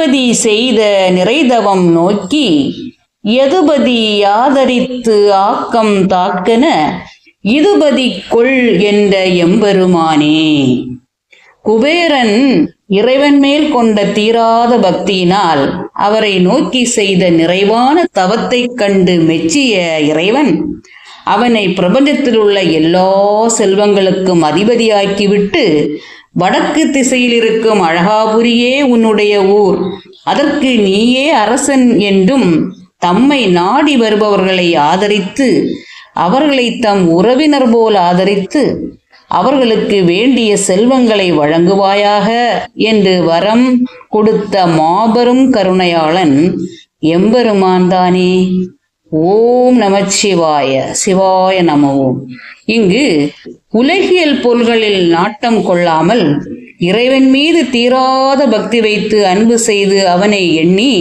அதிபதி செய்த நிறைதவம் நோக்கி எதுபதி ஆதரித்து ஆக்கம் தாக்கன இதுபதி கொள் என்ற எம்பெருமானே. குபேரன் இறைவன் மேல் கொண்ட தீராத பக்தியினால் அவரை நோக்கி செய்த நிறைவான தவத்தைக் கண்டு மெச்சிய இறைவன் அவனை பிரபஞ்சத்தில் உள்ள எல்லா செல்வங்களுக்கும் அதிபதியாக்கிவிட்டு வடக்கு திசையில் இருக்கும் அழகாபுரியே உன்னுடைய ஊர். அதற்கு நீயே அரசன் என்றும் தம்மை நாடி வருபவர்களை ஆதரித்து அவர்களை தம் உறவினர் போல் ஆதரித்து அவர்களுக்கு வேண்டிய செல்வங்களை வழங்குவாயாக என்று வரம் கொடுத்த மாபெரும் கருணையாளன் எம்பெருமான் தானே ஓம் நமச்சிவாய சிவாய நமவோம் இங்கு உலகியல் பொருள்களில் நாட்டம் கொள்ளாமல் இறைவன் மீது தீராத பக்தி வைத்து அன்பு செய்து அவனை எண்ணி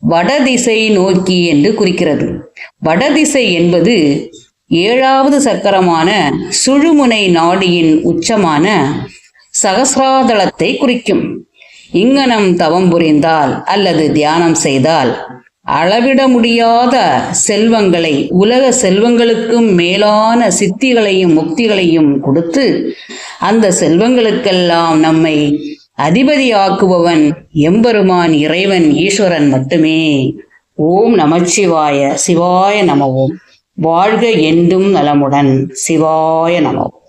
வடதிசை நோக்கி என்று குறிக்கிறது. வடதிசை என்பது ஏழாவது சக்கரமான சுழுமுனை நாடியின் உச்சமான சகசிராதளத்தை குறிக்கும். இங்கனம் தவம் புரிந்தால் அல்லது தியானம் செய்தால் அளவிட முடியாத செல்வங்களை உலக செல்வங்களுக்கும் மேலான சித்திகளையும் முக்திகளையும் கொடுத்து அந்த செல்வங்களுக்கெல்லாம் நம்மை அதிபதியாக்குபவன் எம்பெருமான் இறைவன் ஈஸ்வரன் மட்டுமே. ஓம் நமச்சிவாய சிவாய நமவோம் வாழ்க என்றும் நலமுடன் சிவாய நமவோம்